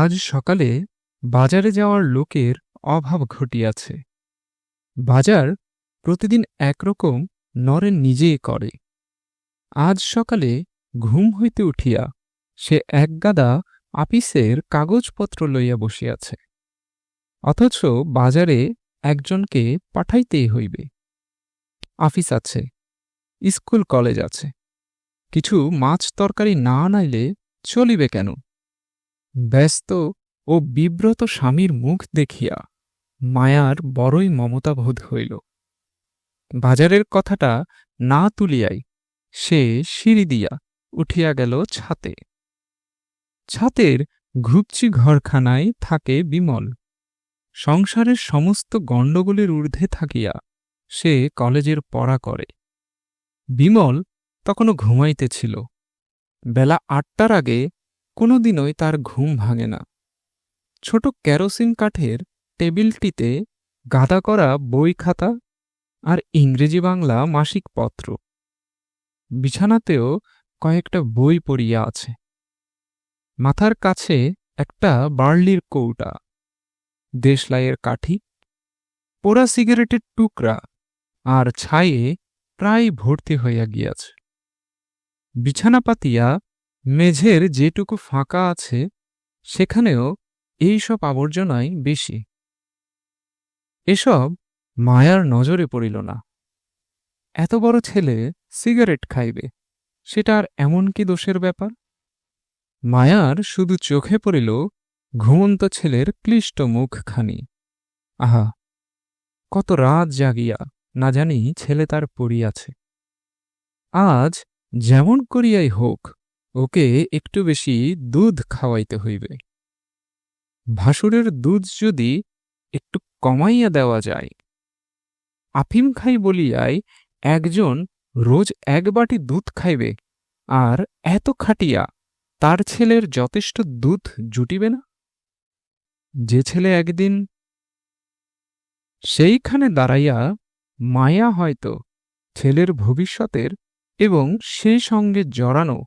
আজ সকালে বাজারে যাওয়ার লোকের অভাব ঘটিয়াছে। বাজার প্রতিদিন একরকম নরেন নিজেই করে। আজ সকালে ঘুম হইতে উঠিয়া সে একগাদা আপিসের কাগজপত্র লইয়া বসিয়াছে। অথচ বাজারে একজনকে পাঠাইতেই হইবে। আফিস আছে, স্কুল কলেজ আছে। কিছু মাছ তরকারি না আনাইলে চলিবে কেন? ব্যস্ত ও বিব্রত স্বামীর মুখ দেখিয়া মায়ার বড়ই মমতাবোধ হইল। বাজারের কথাটা না তুলিয়াই সে সিঁড়ি দিয়া উঠিয়া গেল ছাতে। ছাতের ঘুপচি ঘরখানায় থাকে বিমল। সংসারের সমস্ত গণ্ডগোলের ঊর্ধ্বে থাকিয়া সে কলেজের পড়া করে। বিমল তখনও ঘুমাইতেছিল। বেলা আটটার আগে কোনোদিনই তার ঘুম ভাঙে না। ছোট কেরোসিন কাঠের টেবিলটিতে গাদা করা বই খাতা আর ইংরেজি বাংলা মাসিক পত্র। বিছানাতেও কয়েকটা বই পড়িয়া আছে। মাথার কাছে একটা বার্লির কৌটা, দেশলাইয়ের কাঠি, পোড়া সিগারেটের টুকরা আর ছায়ে প্রায় ভর্তি হইয়া গিয়াছে। বিছানা পাতিয়া মেঝের যেটুকু ফাঁকা আছে, সেখানেও এই সব আবর্জনাই বেশি। এসব মায়ার নজরে পড়িল না। এত বড় ছেলে সিগারেট খাইবে, সেটা আর এমন কি দোষের ব্যাপার? মায়ার শুধু চোখে পড়িল ঘুমন্ত ছেলের ক্লিষ্ট মুখখানি। আহা, কত রাত জাগিয়া না জানি ছেলে তার পড়িয়াছে। আজ যেমন করিয়াই হোক ওকে একটু বেশি দুধ খাওয়াইতে হইবে। ভাসুরের দুধ যদি একটু কমাইয়া দেওয়া যায়। আফিম খাই বলিয়াই একজন রোজ এক বাটি দুধ খাইবে আর এত খাটিয়া তার ছেলের যথেষ্ট দুধ জুটিবে না? যে ছেলে একদিন সেইখানে দাঁড়াইয়া মায়া হয়তো ছেলের ভবিষ্যতের এবং সেই সঙ্গে জড়ানো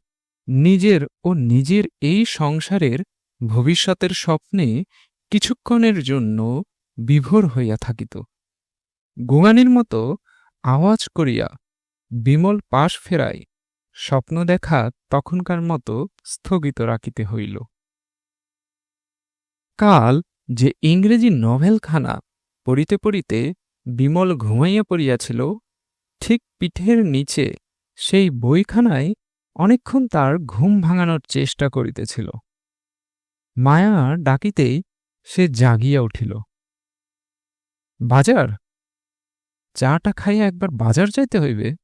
নিজের ও নিজের এই সংসারের ভবিষ্যতের স্বপ্নে কিছুক্ষণের জন্য বিভোর হইয়া থাকিত। গোঙানির মতো আওয়াজ করিয়া বিমল পাশ ফেরায় স্বপ্ন দেখা তখনকার মতো স্থগিত রাখিতে হইল। কাল যে ইংরেজি নভেলখানা পড়িতে পড়িতে বিমল ঘুমাইয়া পড়িয়াছিল, ঠিক পিঠের নিচে সেই বইখানায় অনেকক্ষণ তার ঘুম ভাঙানোর চেষ্টা করিতেছিল। মায়া ডাকিতেই সে জাগিয়া উঠিল। বাজার? চাটা খাইয়া একবার বাজার যাইতে হইবে?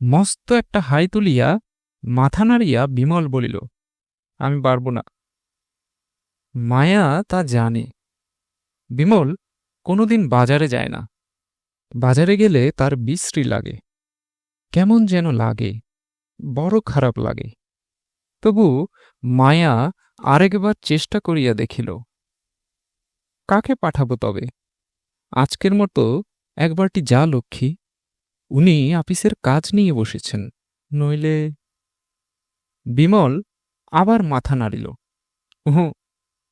মস্ত একটা হাই তুলিয়া মাথা নাড়িয়া বিমল বলিল, আমি পারব না। মায়া তা জানে। বিমল কোনোদিন বাজারে যায় না। বাজারে গেলে তার বিশ্রী লাগে। কেমন যেন লাগে। বড় খারাপ লাগে। তবু মায়া আরেকবার চেষ্টা করিয়া দেখিল। কাকে পাঠাবো তবে? আজকের মতো একবারটি যা লক্ষ্মী, উনি আপিসের কাজ নিয়ে বসেছেন, নইলে বিমল আবার মাথা নাড়িল। উহু,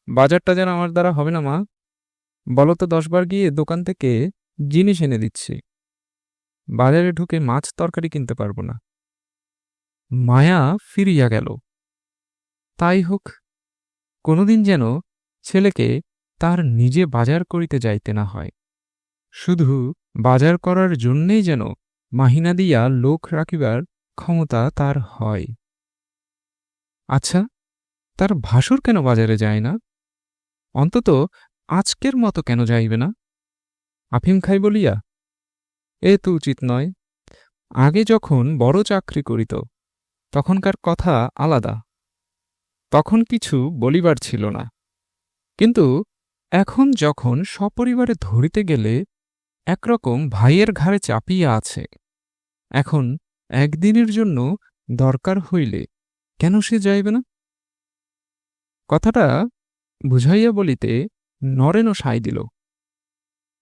বাজারটা যেন আমার দ্বারা হবে না মা। বলো তো দশবার গিয়ে দোকান থেকে জিনিস এনে দিচ্ছি। বাজারে ঢুকে মাছ তরকারি কিনতে পারব না। মায়া ফিরিয়া গেল। তাই হোক, কোনোদিন যেন ছেলেকে তার নিজে বাজার করিতে যাইতে না হয়। শুধু বাজার করার জন্যেই যেন মাহিনা দিয়া লোক রাখিবার ক্ষমতা তার হয়। আচ্ছা তার ভাসুর কেন বাজারে যায় না? অন্তত আজকের মতো কেন যাইবে না? আফিম খাই বলিয়া। এ তো উচিত নয়। আগে যখন বড় চাকরি করিত তখনকার কথা আলাদা। তখন কিছু বলিবার ছিল না। কিন্তু এখন যখন সপরিবারে ধরিতে গেলে একরকম ভাইয়ের ঘাড়ে চাপিয়া আছে, এখন একদিনের জন্য দরকার হইলে কেন সে যাইবে না? কথাটা বুঝাইয়া বলিতে নরেনও সাই দিল।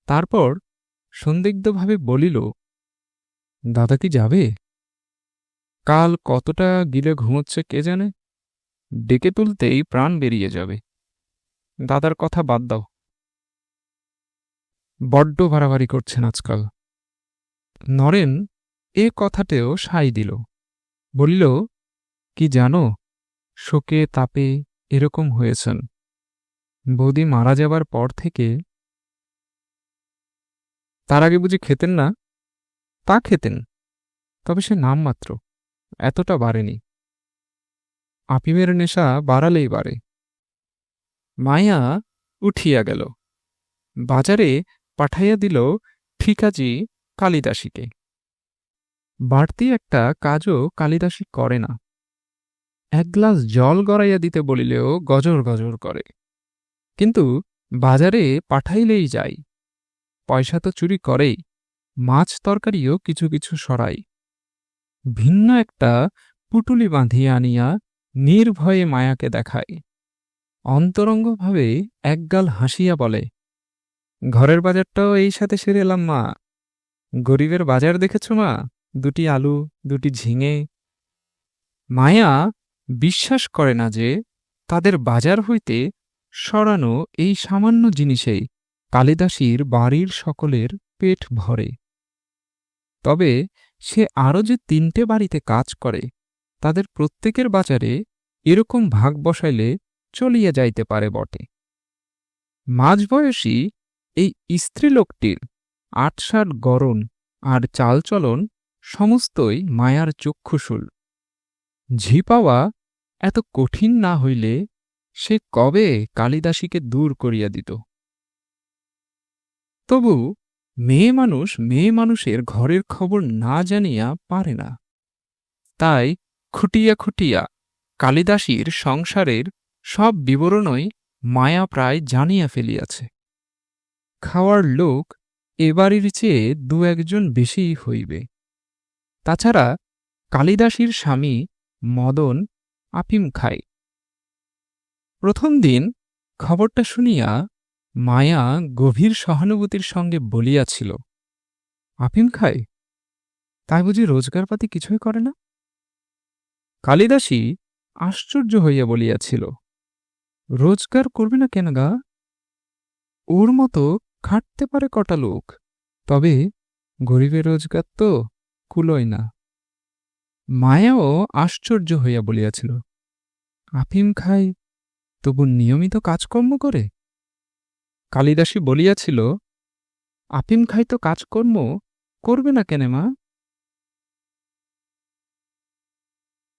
তারপর সন্দিগ্ধভাবে বলিল, দাদা কি যাবে? কাল কতটা গিলে ঘুমোচ্ছে কে জানে? ডেকে তুলতেই প্রাণ বেরিয়ে যাবে। দাদার কথা বাদ দাও। বড্ড বাড়াবাড়ি করছেন আজকাল। নরেন এ কথাটেও সাই দিল। বলিল, কি জানো, শোকে তাপে এরকম হয়েছেন। বৌদি মারা যাবার পর থেকে তার আগে বুঝি খেতেন না? তা খেতেন, তবে সে নামমাত্র। এতটা বাড়েনি। আপিমের নেশা বাড়ালেই বাড়ে। মায়া উঠিয়া গেল। বাজারে পাঠাইয়া দিল ঠিকাজি কালিদাসীকে। বাড়তি একটা কাজও কালিদাসী করে না। এক গ্লাস জল গড়াইয়া দিতে বলিলেও গজর গজর করে। কিন্তু বাজারে পাঠাইলেই যাই। পয়সা তো চুরি করেই, মাছ তরকারিও কিছু কিছু সরাই। ভিন্ন একটা পুটুলি বাঁধিয়া আনিয়া নির্ভয়ে মায়াকে দেখায়। অন্তরঙ্গভাবে একগাল হাসিয়া বলে, ঘরের বাজারটাও এই সাথে সেরে এলাম, মা। গরিবের বাজার দেখেছ, মা? দুটি আলু, দুটি ঝিঙে। মায়া বিশ্বাস করে না যে তাদের বাজার হইতে সরানো এই সামান্য জিনিসেই কালিদাসীর বাড়ির সকলের পেট ভরে। তবে সে আরও যে তিনটে বাড়িতে কাজ করে, তাদের প্রত্যেকের বাজারে এরকম ভাগ বসাইলে চলিয়া যাইতে পারে বটে। মাঝবয়সী এই স্ত্রীলোকটির আটসাট গরণ আর চালচলন সমস্তই মায়ার চক্ষুশুল ঝি পাওয়া এত কঠিন না হইলে সে কবে কালিদাসীকে দূর করিয়া দিত। তবু মেয়ে মানুষ মেয়ে মানুষের ঘরের খবর না জানিয়া পারে না। তাই খুটিয়া খুটিয়া কালিদাসীর সংসারের সব বিবরণই মায়া প্রায় জানিয়া ফেলিয়াছে। খাওয়ার লোক এবাড়ির চেয়ে দু একজন বেশিই হইবে। তাছাড়া কালিদাসীর স্বামী মদন আফিম খায়। প্রথম দিন খবরটা শুনিয়া মায়া গভীর সহানুভূতির সঙ্গে বলিয়াছিল, আফিম খায় তাই বুঝি রোজগারপাতি কিছুই করে না? কালিদাসী আশ্চর্য হইয়া বলিয়াছিল, রোজগার করবে না কেন গা? ওর মতো খাটতে পারে কটা লোক, তবে গরিবের রোজগার তো কুলোয় না। মায়াও আশ্চর্য হইয়া বলিয়াছিল, আফিম খাই, তবু নিয়মিত কাজকর্ম করে? কালিদাসী বলিয়াছিল, আপিম খাই তো কাজকর্ম, করবে না কেনে মা?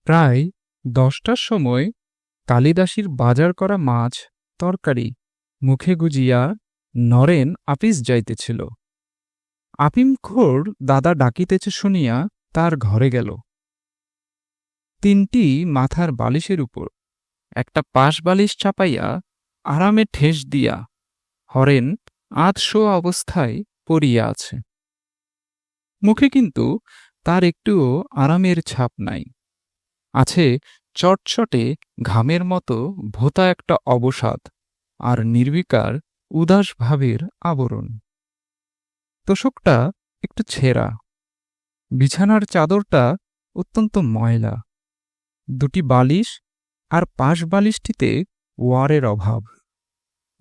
প্রায় দশটার সময় কালিদাসীর বাজার করা মাছ তরকারি মুখে গুজিয়া নরেন আপিস যাইতেছিল। আপিমখোর দাদা ডাকিতেছে শুনিয়া তার ঘরে গেল। তিনটি মাথার বালিশের উপর একটা পাশ বালিশ চাপাইয়া আরামে ঠেস দিয়া হরেন আধশো অবস্থায় পড়িয়া আছে। মুখে কিন্তু তার একটুও আরামের ছাপ নাই। আছে চটচটে ঘামের মতো ভোতা একটা অবসাদ আর নির্বিকার উদাস ভাবের আবরণ। তোষকটা একটু ছেঁড়া। বিছানার চাদরটা অত্যন্ত ময়লা। দুটি বালিশ আর পাশ বালিশটিতে ওয়ারের অভাব।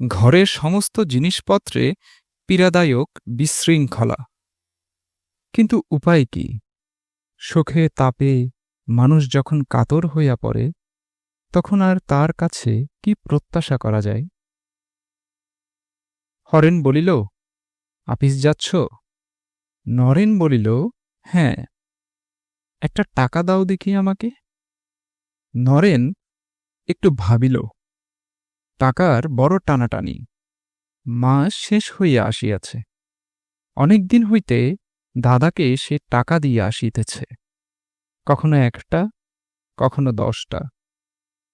ঘরের সমস্ত জিনিসপত্রে পীড়াদায়ক বিশৃঙ্খলা। কিন্তু উপায় কি? সুখে তাপে মানুষ যখন কাতর হইয়া পড়ে, তখন আর তার কাছে কি প্রত্যাশা করা যায়? হরেন বলিল, আপিস যাচ্ছ? নরেন বলিল হ্যাঁ। একটা টাকা দাও দেখি আমাকে? নরেন একটু ভাবিল টাকার বড় টানাটানি। মাস শেষ হইয়া আসিয়াছে। অনেক দিন হইতে দাদাকে সে টাকা দিয়ে আসিতেছে। কখনো একটা, কখনো দশটা।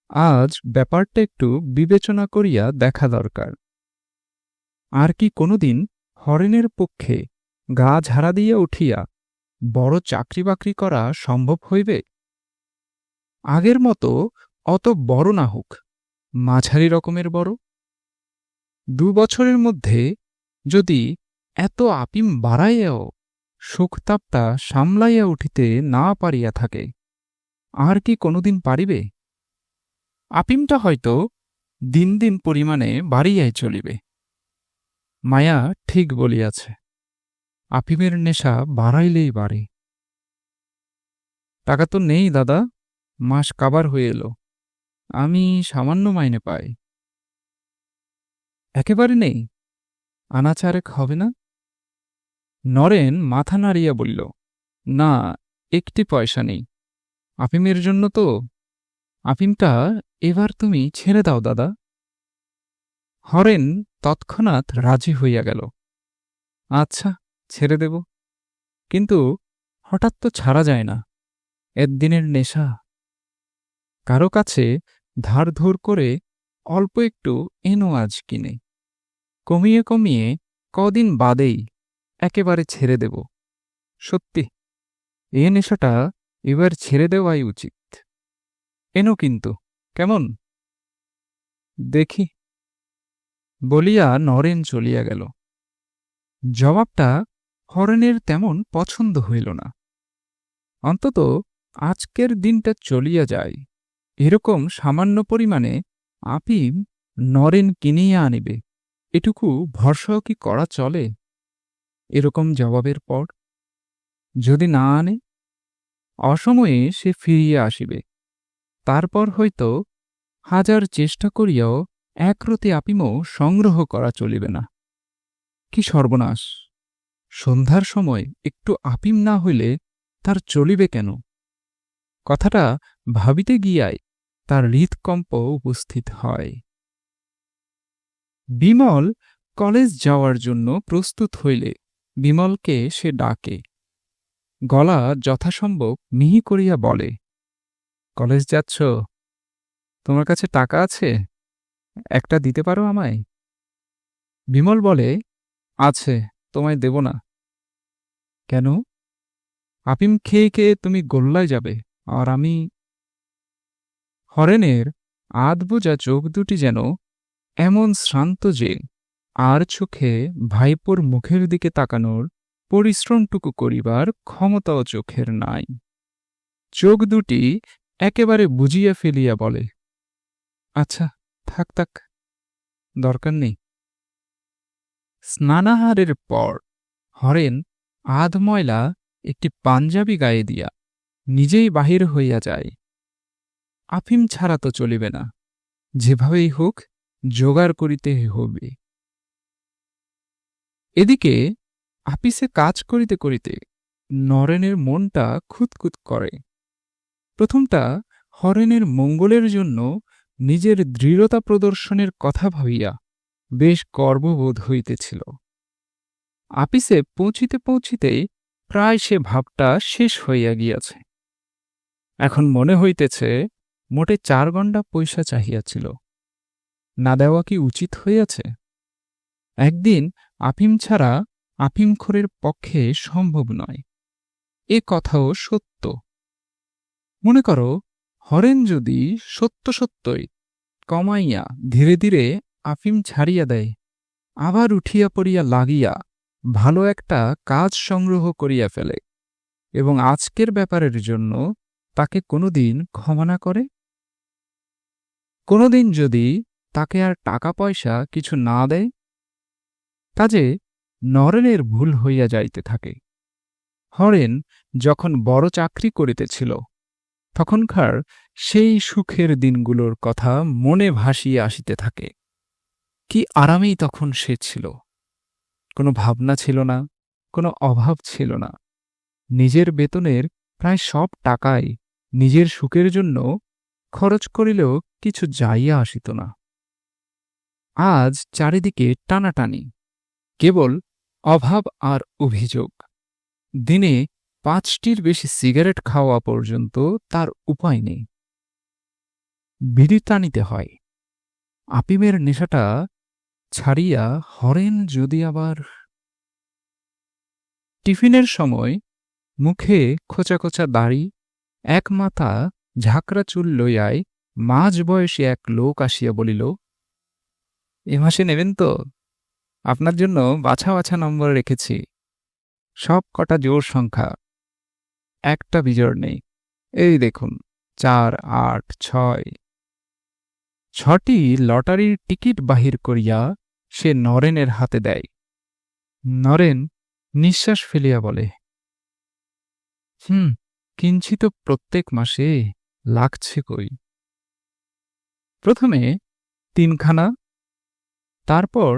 আজ ব্যাপারটা একটু বিবেচনা করিয়া দেখা দরকার। আর কি কোনোদিন হরেনের পক্ষে গা ঝাড়া দিয়া উঠিয়া বড় চাকরি বাকরি করা সম্ভব হইবে? আগের মতো অত বড় না হোক। মাঝারি রকমের বড়? দু বছরের মধ্যে যদি এত আপিম বাড়াইয়াও সুখতাপটা সামলাইয়া উঠিতে না পারিয়া থাকে, আর কি কোনোদিন পারিবে? আপিমটা হয়তো দিন দিন পরিমাণে বাড়িয়াই চলিবে। মায়া ঠিক বলিয়াছে, আপিমের নেশা বাড়াইলেই বাড়ে। টাকা তো নেই দাদা, মাস কাবার হয়ে এলো। আমি সামান্য মাইনে পাই। একেবারে নেই। আনাচারেক হবে না? নরেন মাথা নাড়িয়া বলল, না, একটি পয়সা নেই। আফিমের জন্য তো। আফিমটা এবার তুমি ছেড়ে দাও, দাদা। হরেন তৎক্ষণাৎ রাজি হইয়া গেল। আচ্ছা ছেড়ে দেব। কিন্তু হঠাৎ তো ছাড়া যায় না। একদিনের নেশা। কারও কাছে ধার ধর করে অল্প একটু এনো আজ কিনে কমিয়ে কমিয়ে কদিন বাদেই একেবারে ছেড়ে দেব। সত্যি, এ নেশাটা এবার ছেড়ে দেওয়াই উচিত। এনো কিন্তু, কেমন? দেখি। বলিয়া নরেন চলিয়া গেল। জবাবটা হরেনের তেমন পছন্দ হইল না। অন্তত আজকের দিনটা চলিয়া যায়। এরকম সামান্য পরিমাণে আপিম নরেন কিনিয়া আনিবে। এটুকু ভরসাও কি করা চলে? এরকম জবাবের পর যদি না আনে, অসময়ে সে ফিরিয়া আসিবে। তারপর হয়তো হাজার চেষ্টা করিয়াও একরতি আপিমও সংগ্রহ করা চলিবে না। কি সর্বনাশ! সন্ধ্যার সময় একটু আপিম না হইলে তার চলিবে কেন? কথাটা ভাবিতে গিয়াই তার হৃৎকম্প উপস্থিত হয়। বিমল কলেজ যাওয়ার জন্য প্রস্তুত হইলে বিমলকে সে ডাকে। গলা যথাসম্ভব মিহি করিয়া বলে, কলেজ যাচ্ছ? তোমার কাছে টাকা আছে? একটা দিতে পারো আমায়? বিমল বলে, আছে, তোমায় দেব না। কেন? আপিম খেয়ে খেয়ে তুমি গোল্লায় যাবে, আর আমি হরেনের আধবোজা চোখ দুটি যেন এমন শ্রান্ত যে আর চোখে ভাইপোর মুখের দিকে তাকানোর পরিশ্রমটুকু করিবার ক্ষমতাও চোখের নাই। চোখ দুটি একেবারে বুঝিয়া ফেলিয়া বলে আচ্ছা থাক থাক, দরকার নেই। স্নানাহারের পর হরেন আধ ময়লা একটি পাঞ্জাবি গায়ে দিয়া নিজেই বাহির হইয়া যায়। আফিম ছাড়া তো চলিবে না। যেভাবেই হোক, জোগাড় করিতে হইবে এদিকে আপিসে কাজ করিতে করিতে নরেনের মনটা খুঁতখুত করে। প্রথমটা হরেনের মঙ্গলের জন্য নিজের দৃঢ়তা প্রদর্শনের কথা ভাবিয়া বেশ গর্ববোধ হইতেছিল। আপিসে পৌঁছিতে পৌঁছিতেই প্রায় সে ভাবটা শেষ হইয়া গিয়াছে। এখন মনে হইতেছে মোটে চার ঘণ্টা পয়সা চাহিয়াছিল। না দেওয়া কি উচিত হইয়াছে? একদিন আফিম ছাড়া আফিমখোরের পক্ষে সম্ভব নয়। এ কথাও সত্য। মনে করো, হরেন যদি সত্য সত্যই কমাইয়া ধীরে ধীরে আফিম ছাড়িয়া দেয়, আবার উঠিয়া পড়িয়া লাগিয়া ভালো একটা কাজ সংগ্রহ করিয়া ফেলে এবং আজকের ব্যাপারের জন্য তাকে কোনোদিন ক্ষমা না করে? কোনোদিন যদি তাকে আর টাকা পয়সা কিছু না দেয়, কাজে নরেনের ভুল হইয়া যাইতে থাকে। হরেন যখন বড় চাকরি করিতেছিল, তখনকার সেই সুখের দিনগুলোর কথা মনে ভাসিয়ে আসিতে থাকে। কি আরামেই তখন সে ছিল। কোনো ভাবনা ছিল না, কোনো অভাব ছিল না। নিজের বেতনের প্রায় সব টাকাই নিজের সুখের জন্য খরচ করিলেও কিছু যাইয়া আসিত না। আজ চারিদিকে টানাটানি, কেবল অভাব আর অভিযোগ। দিনে পাঁচটির বেশি সিগারেট খাওয়া পর্যন্ত তার উপায় নেই। বিড়ি টানিতে হয়। আপিমের নেশাটা ছাড়িয়া হরেন যদি আবার টিফিনের সময় মুখে খোঁচা খোঁচা দাড়ি, এক মাথা ঝাঁকড়া চুল লইয়ায় মাঝ বয়সী এক লোক আসিয়া বলিল, এ মাসে নেবেন তো? আপনার জন্য বাছা বাছা নম্বর রেখেছি। সব কটা জোর সংখ্যা। একটা বিজোড় নেই। এই দেখুন, চার, আট, ছয়। ছটি লটারির টিকিট বাহির করিয়া সে নরেনের হাতে দেয়। নরেন নিঃশ্বাস ফেলিয়া বলে, হুম, কিঞ্চিত প্রত্যেক মাসে লাগছে কই? প্রথমে তিনখানা, তারপর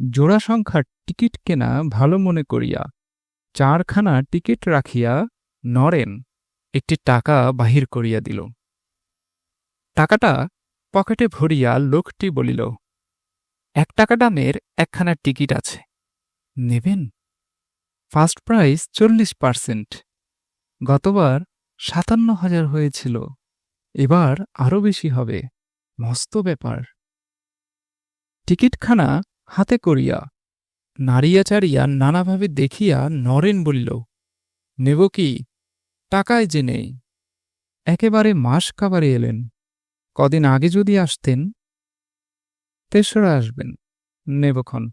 জোড়া সংখ্যার টিকিট কেনা ভালো মনে করিয়া চারখানা টিকিট রাখিয়া নরেন একটি টাকা বাহির করিয়া দিল। টাকাটা পকেটে ভরিয়া লোকটি বলিল, এক টাকা দামের একখানা টিকিট আছে, নেবেন? ফার্স্ট প্রাইস চল্লিশ পার্সেন্ট। গতবার সাতান্ন হাজার হয়েছিল এবার আরও বেশি হবে। মস্ত ব্যাপার। টিকিটখানা হাতে করিয়া নাড়িয়া চাড়িয়া নানাভাবে দেখিয়া নরেন বলিল, নেব কি? টাকায় যে নেই একেবারে মাস কাবারে এলেন। কদিন আগে যদি আসতেন, তেসরা আসবেন নেবক্ষণ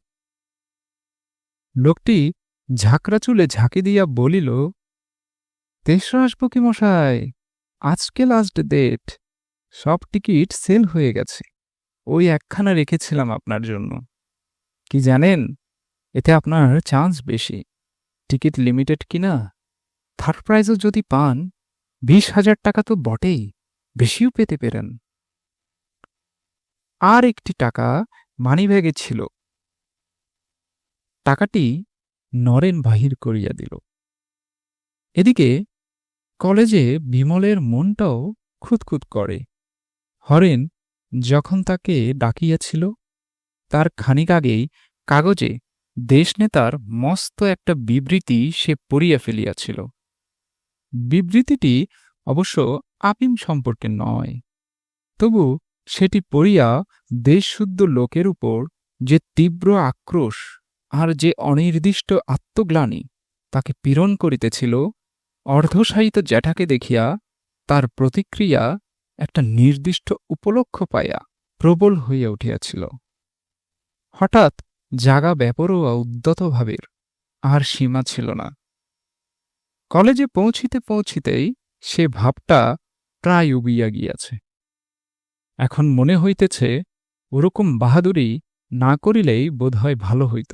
লোকটি ঝাঁকড়া চুলে ঝাঁকি দিয়া বলিল, তেসরা আসব কি মশাই আজকে লাস্ট ডেট সব টিকিট সেল হয়ে গেছে। ওই একখানা রেখেছিলাম আপনার জন্য। কি জানেন? এতে আপনার চান্স বেশি। টিকিট লিমিটেড কিনা? থার্ড প্রাইজও যদি পান, বিশ হাজার টাকা তো বটেই, বেশিও পেতে পেরেন। আর একটি টাকা মানিব্যাগে ছিল। টাকাটি নরেন বাহির করিয়া দিল। এদিকে কলেজে বিমলের মনটাও খুঁতখুত করে। হরেন যখন তাকে ডাকিয়াছিল, তার খানিক আগেই কাগজে দেশনেতার মস্ত একটা বিবৃতি সে পড়িয়া ফেলিয়াছিল। বিবৃতিটি অবশ্য আপিম সম্পর্কে নয়, তবু সেটি পড়িয়া দেশশুদ্ধ লোকের উপর যে তীব্র আক্রোশ আর যে অনির্দিষ্ট আত্মগ্লানি তাকে পীড়ন করিতেছিল অর্ধসাহিত জ্যাঠাকে দেখিয়া তার প্রতিক্রিয়া একটা নির্দিষ্ট উপলক্ষ পাইয়া প্রবল হইয়া উঠিয়াছিল। হঠাৎ জাগা ব্যাপরোয়া উদ্যত ভাবের আর সীমা ছিল না। কলেজে পৌঁছিতে পৌঁছিতেই সে ভাবটা প্রায় উবিয়া গিয়াছে। এখন মনে হইতেছে ওরকম বাহাদুরি না করিলেই বোধহয় ভালো হইত।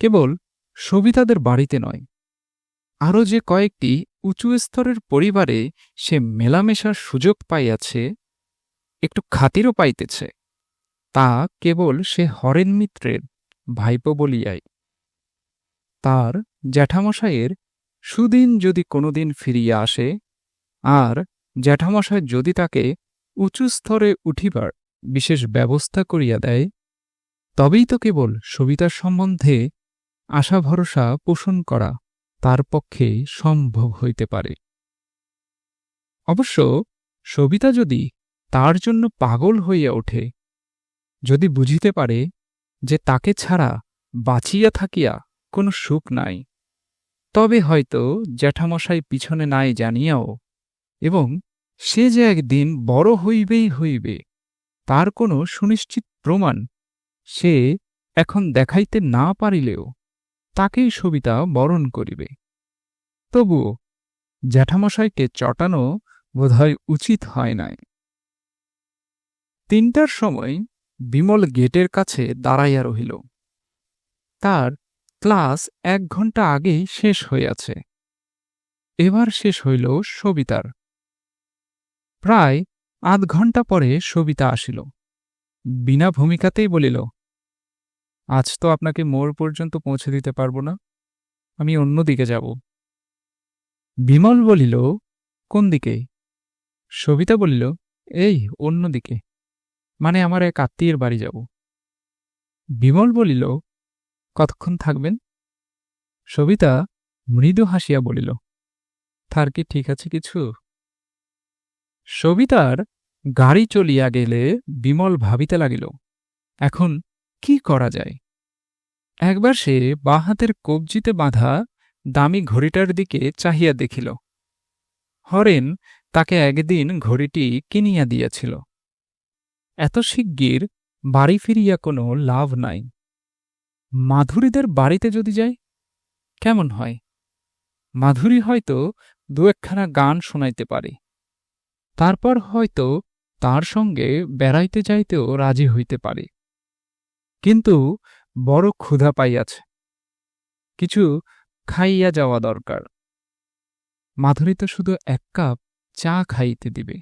কেবল সবিতাদের বাড়িতে নয় আরও যে কয়েকটি উঁচু স্তরের পরিবারে সে মেলামেশার সুযোগ পাইয়াছে, একটু খাতিরও পাইতেছে। তা কেবল সে হরেন মিত্রের ভাইপো বলিয়াই। তার জ্যাঠামশাইয়ের সুদিন যদি কোনোদিন ফিরিয়া আসে, আর জ্যাঠামশাই যদি তাকে উঁচু স্তরে উঠিবার বিশেষ ব্যবস্থা করিয়া দেয়, তবেই তো কেবল সবিতার সম্বন্ধে আশা ভরসা পোষণ করা তার পক্ষে সম্ভব হইতে পারে। অবশ্য সবিতা যদি তার জন্য পাগল হইয়া ওঠে, যদি বুঝিতে পারে যে তাকে ছাড়া বাঁচিয়া থাকিয়া কোনো সুখ নাই, তবে হয়তো জ্যাঠামশাই পিছনে নাই জানিয়াও এবং সে যে একদিন বড় হইবেই হইবে, তার কোনো সুনিশ্চিত প্রমাণ সে এখন দেখাইতে না পারিলেও তাকেই সবিতা বরণ করিবে। তবুও জ্যাঠামশাইকে চটানো বোধহয় উচিত হয় নাই। তিনটার সময় বিমল গেটের কাছে দাঁড়াইয়া রহিল। তার ক্লাস এক ঘণ্টা আগেই শেষ হইয়াছে। এবার শেষ হইল সবিতার। প্রায় আধ ঘণ্টা পরে সবিতা আসিল। বিনা ভূমিকাতেই বলিল আজ তো আপনাকে মোড় পর্যন্ত পৌঁছে দিতে পারব না। আমি অন্য দিকে যাব। বিমল বলিল, কোন দিকে? সবিতা বলিল, এই অন্য দিকে। মানে আমার এক আত্মীয়ের বাড়ি যাব। বিমল বলিল, কতক্ষণ থাকবেন? সবিতা মৃদু হাসিয়া বলিল, তার কি ঠিক আছে কিছু? সবিতার গাড়ি চলিয়া গেলে বিমল ভাবিতে লাগিল, এখন কি করা যায়? একবার সে বাঁ হাতের কবজিতে বাঁধা দামি ঘড়িটার দিকে চাহিয়া দেখিল। হরেন তাকে একদিন ঘড়িটি কিনিয়া দিয়াছিল। এত শিগগির বাড়ি ফিরিয়া কোনো লাভ নাই। মাধুরীদের বাড়িতে যদি যাই, কেমন হয়? মাধুরী হয়তো দু একখানা গান শোনাইতে পারে। তারপর হয়তো তার সঙ্গে বেড়াইতে যাইতেও রাজি হইতে পারে। কিন্তু বড় ক্ষুধা পাইয়াছে। কিছু খাইয়া যাওয়া দরকার। মাধুরী তো শুধু এক কাপ চা খাইতে দিবে।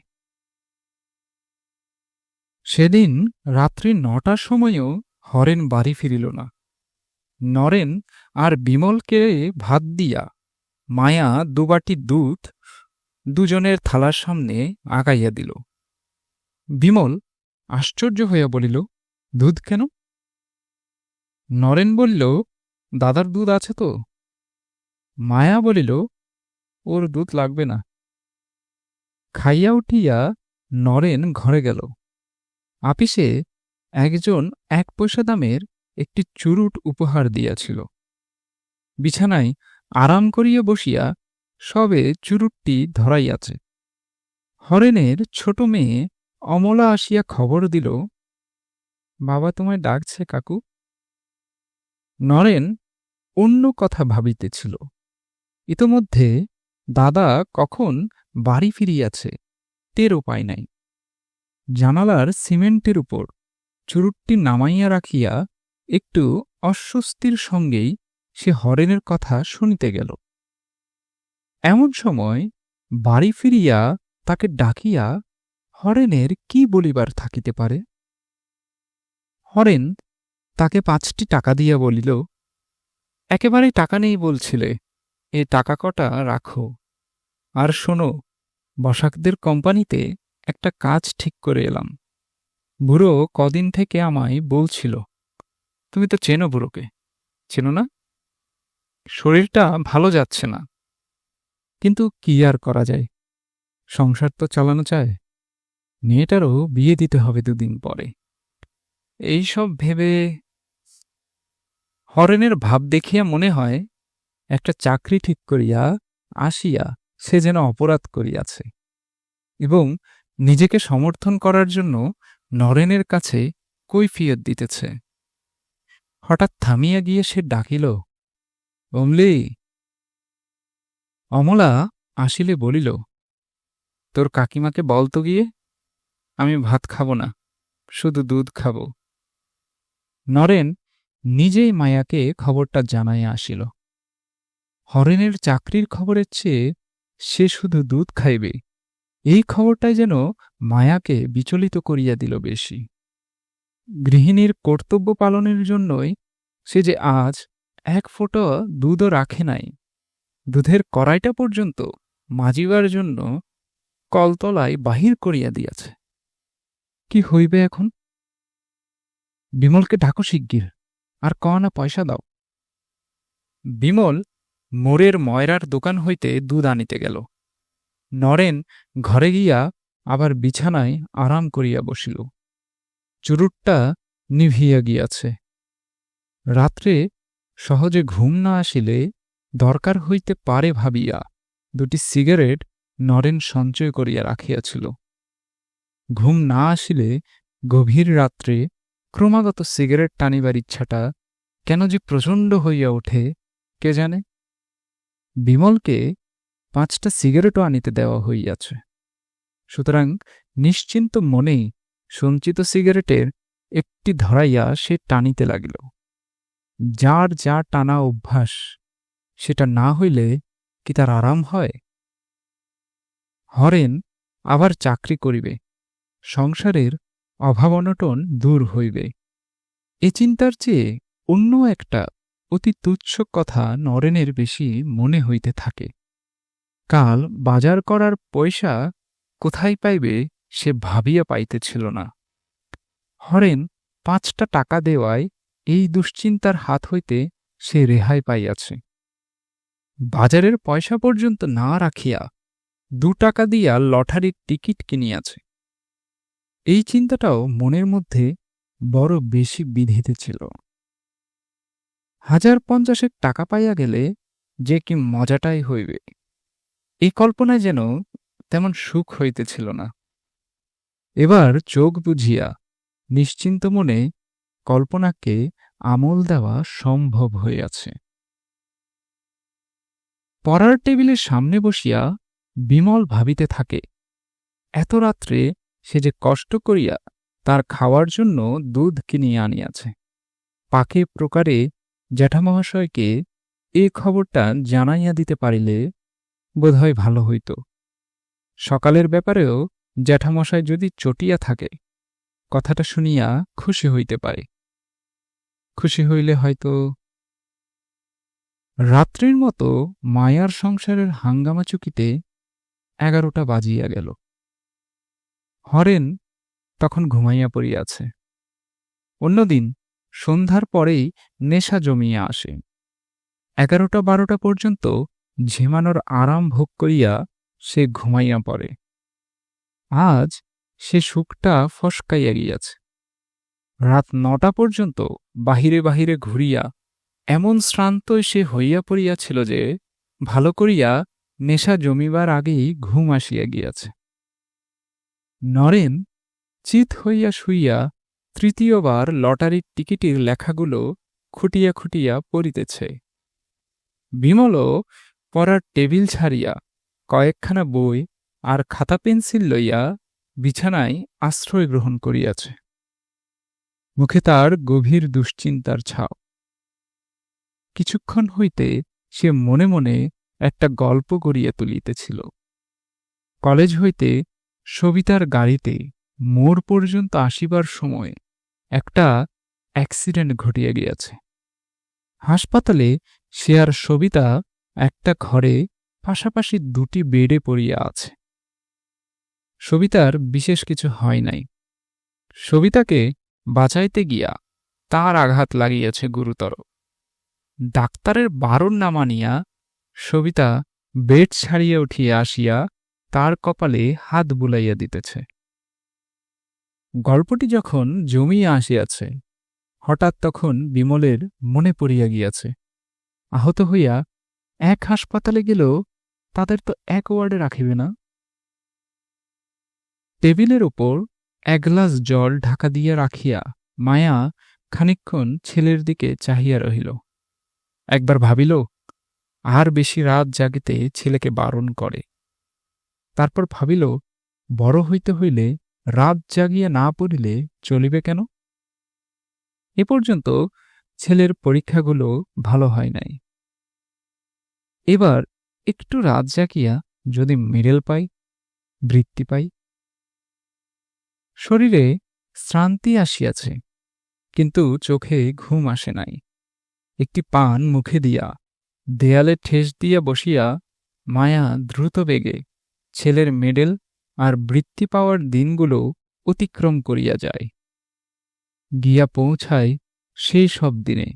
সেদিন রাত্রি নটার সময়ও হরেন বাড়ি ফিরিল না। নরেন আর বিমলকে ভাত দিয়া, মায়া দুবাটি দুধ দুজনের থালার সামনে আগাইয়া দিল। বিমল আশ্চর্য হইয়া বলিল, দুধ কেন? নরেন বলিল, দাদার দুধ আছে তো? মায়া বলিল, ওর দুধ লাগবে না। খাইয়া উঠিয়া নরেন ঘরে গেল। আপিসে একজন এক পয়সা দামের একটি চুরুট উপহার দিয়াছিল। বিছানায় আরাম করিয়া বসিয়া সবে চুরুটটি ধরাইয়াছে। হরেনের ছোট মেয়ে অমলা আসিয়া খবর দিল, বাবা তোমায় ডাকছে কাকু। নরেন অন্য কথা ভাবিতেছিল। ইতোমধ্যে দাদা কখন বাড়ি ফিরিয়াছে টের উপায় নাই। জানালার সিমেন্টের উপর চুরুটটি নামাইয়া রাখিয়া একটু অস্বস্তির সঙ্গেই সে হরেনের কথা শুনিতে গেল। এমন সময় বাড়ি ফিরিয়া তাকে ডাকিয়া হরেনের কি বলিবার থাকিতে পারে? হরেন তাকে পাঁচটি টাকা দিয়া বলিল, একেবারে টাকা নেই বলছিলে, এ টাকা কটা রাখো। আর শোনো, বসাকদের কোম্পানিতে একটা কাজ ঠিক করে এলাম। বুড়ো কদিন থেকে আমায় বলছিল, তুমি তো চেনো বুড়োকে, চেনো না? শরীরটা ভালো যাচ্ছে না। কিন্তু কি আর করা যায়? সংসার তো চালানো চায় মেয়েটারও বিয়ে দিতে হবে দুদিন পরে। এইসব ভেবে হরেনের ভাব দেখিয়া মনে হয়, একটা চাকরি ঠিক করিয়া আসিয়া সে যেন অপরাধ করিয়াছে। এবং নিজেকে সমর্থন করার জন্য নরেনের কাছে কৈফিয়ত দিতেছে। হঠাৎ থামিয়া গিয়ে সে ডাকিল, অমলি! অমলা আসিলে বলিল, তোর কাকিমাকে বল তো গিয়ে, আমি ভাত খাব না, শুধু দুধ খাব। নরেন নিজেই মায়াকে খবরটা জানাইয়া আসিল। হরেনের চাকরির খবরের চেয়ে সে শুধু দুধ খাইবে। এই খবরটাই যেন মায়াকে বিচলিত করিয়া দিল বেশি। গৃহিণীর কর্তব্য পালনের জন্যই সে যে আজ এক ফোঁটা দুধও রাখে নাই, দুধের কড়াইটা পর্যন্ত মাজিবার জন্য কলতলায় বাহির করিয়া দিয়াছে। কি হইবে এখন? বিমলকে ডাকো শিগগির। আর কনা পয়সা দাও। বিমল মোড়ের ময়রার দোকান হইতে দুধ আনিতে গেল। নরেন ঘরে গিয়া আবার বিছানায় আরাম করিয়া বসিল। চুরুটটা নিভিয়া গিয়াছে। রাত্রে সহজে ঘুম না আসিলে দরকার হইতে পারে ভাবিয়া দুটি সিগারেট নরেন সঞ্চয় করিয়া রাখিয়াছিল। ঘুম না আসিলে গভীর রাত্রে ক্রমাগত সিগারেট টানিবার ইচ্ছাটা কেন যে প্রচণ্ড হইয়া ওঠে, কে জানে? বিমলকে পাঁচটা সিগারেটও আনিতে দেওয়া হইয়াছে। সুতরাং নিশ্চিন্ত মনেই সঞ্চিত সিগারেটের একটি ধরাইয়া সে টানিতে লাগিল। যার যা টানা অভ্যাস, সেটা না হইলে কি তার আরাম হয়? হরেন আবার চাকরি করিবে। সংসারের অভাব অনটন দূর হইবে। এ চিন্তার চেয়ে অন্য একটা অতি তুচ্ছ কথা নরেনের বেশি মনে হইতে থাকে। কাল বাজার করার পয়সা কোথায় পাইবে সে ভাবিয়া পাইতেছিল না। হরেন পাঁচটা টাকা দেওয়ায় এই দুশ্চিন্তার হাত হইতে সে রেহাই পাইয়াছে। বাজারের পয়সা পর্যন্ত না রাখিয়া দু টাকা দিয়া লটারির টিকিট কিনিয়াছে। এই চিন্তাটাও মনের মধ্যে বড় বেশি বিধিতেছিল হাজার পঞ্চাশেক টাকা পাইয়া গেলে যে কি মজাটাই হইবে। এই কল্পনায় যেন তেমন সুখ হইতেছিল না। এবার চোখ বুঝিয়া নিশ্চিন্ত মনে কল্পনাকে আমল দেওয়া সম্ভব হইয়াছে। পড়ার টেবিলের সামনে বসিয়া বিমল ভাবিতে থাকে, এত রাত্রে সে যে কষ্ট করিয়া তার খাওয়ার জন্য দুধ কিনিয়া আনিয়াছে। পাকে প্রকারে জ্যাঠামহাশয়কে এ খবরটা জানাইয়া দিতে পারিলে বোধহয় ভালো হইত। সকালের ব্যাপারেও জ্যাঠামশাই যদি চটিয়া থাকে, কথাটা শুনিয়া খুশি হইতে পারে। খুশি হইলে হয়তো রাত্রির মতো মায়ার সংসারের হাঙ্গামা চুকিতে এগারোটা বাজিয়া গেল। হরেন তখন ঘুমাইয়া পড়িয়াছে। অন্যদিন সন্ধ্যার পরেই নেশা জমিয়া আসে। এগারোটা বারোটা পর্যন্ত ঝিমানোর আরাম ভোগ করিয়া সে ঘুমাইয়া পড়ে। আজ সে সুখটা ফসকাইয়া গিয়াছে। রাত নটা পর্যন্ত বাহিরে বাহিরে ঘুরিয়া এমন শ্রান্ত সে হইয়া পড়িয়াছিল যে ভালো করিয়া নেশা জমিবার আগেই ঘুম আসিয়া গিয়াছে। নরেন চিত হইয়া শুইয়া তৃতীয়বার লটারির টিকিটের লেখাগুলো খুটিয়া খুটিয়া পড়িতেছে। বিমলও পড়ার টেবিল ছাড়িয়া কয়েকখানা বই আর খাতা পেন্সিল লইয়া বিছানায় আশ্রয় গ্রহণ করিয়াছে। মুখে তার গভীর দুশ্চিন্তার ছাও কিছুক্ষণ হইতে সে মনে মনে একটা গল্প গড়িয়া তুলিতেছিল। কলেজ হইতে সবিতার গাড়িতে মোর পর্যন্ত আসিবার সময় একটা অ্যাক্সিডেন্ট ঘটিয়া গিয়াছে। হাসপাতালে সে আর সবিতা একটা ঘরে পাশাপাশি দুটি বেডে পড়িয়া আছে। সবিতার বিশেষ কিছু হয় নাই। সবিতাকে বাঁচাইতে গিয়া তার আঘাত লাগিয়াছে গুরুতর। ডাক্তারের বারণ না মানিয়া সবিতা বেড ছাড়িয়া উঠিয়া আসিয়া তার কপালে হাত বুলাইয়া দিতেছে। গল্পটি যখন জমিয়া আসিয়াছে, হঠাৎ তখন বিমলের মনে পড়িয়া গিয়াছে। আহত হইয়া এক হাসপাতালে গেলেও তাদের তো এক ওয়ার্ডে রাখিবে না। টেবিলের ওপর এক গ্লাস জল ঢাকা দিয়া রাখিয়া মায়া খানিক্ষণ ছেলের দিকে চাহিয়া রহিল। একবার ভাবিল, আর বেশি রাত জাগিতে ছেলেকে বারণ করে। তারপর ভাবিল, বড় হইতে হইলে রাত জাগিয়া না পড়িলে চলিবে কেন? এ পর্যন্ত ছেলের পরীক্ষাগুলো ভালো হয় নাই। এবার একটু রাত জাগিয়া যদি মেডেল পাই, বৃত্তি পাই, শরীরে শ্রান্তি আসিয়াছে, কিন্তু চোখে ঘুম আসে নাই। একটি পান মুখে দিয়া, দেয়ালে ঠেস দিয়া বসিয়া মায়া দ্রুত বেগে ছেলের মেডেল আর বৃত্তি পাওয়ার দিনগুলো অতিক্রম করিয়া যায়। গিয়া পৌঁছায় সেই সব দিনে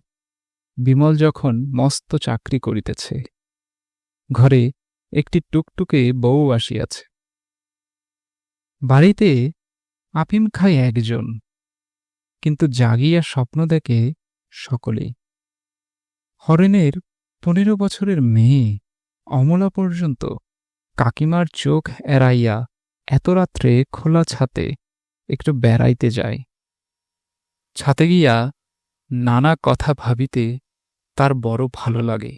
বিমল যখন মস্ত চাকরি করিতেছে, ঘরে একটি টুকটুকে বউ আসিয়াছে। বাড়িতে আপিম খায় একজন, কিন্তু জাগিয়া স্বপ্ন দেখে সকলে। হরেনের পনেরো বছরের মেয়ে অমলা পর্যন্ত কাকিমার চোখ এড়াইয়া এত রাত্রে খোলা ছাতে একটু বেড়াইতে যায়। ছাতে গিয়া নানা কথা ভাবিতে তার বড় ভালো লাগে।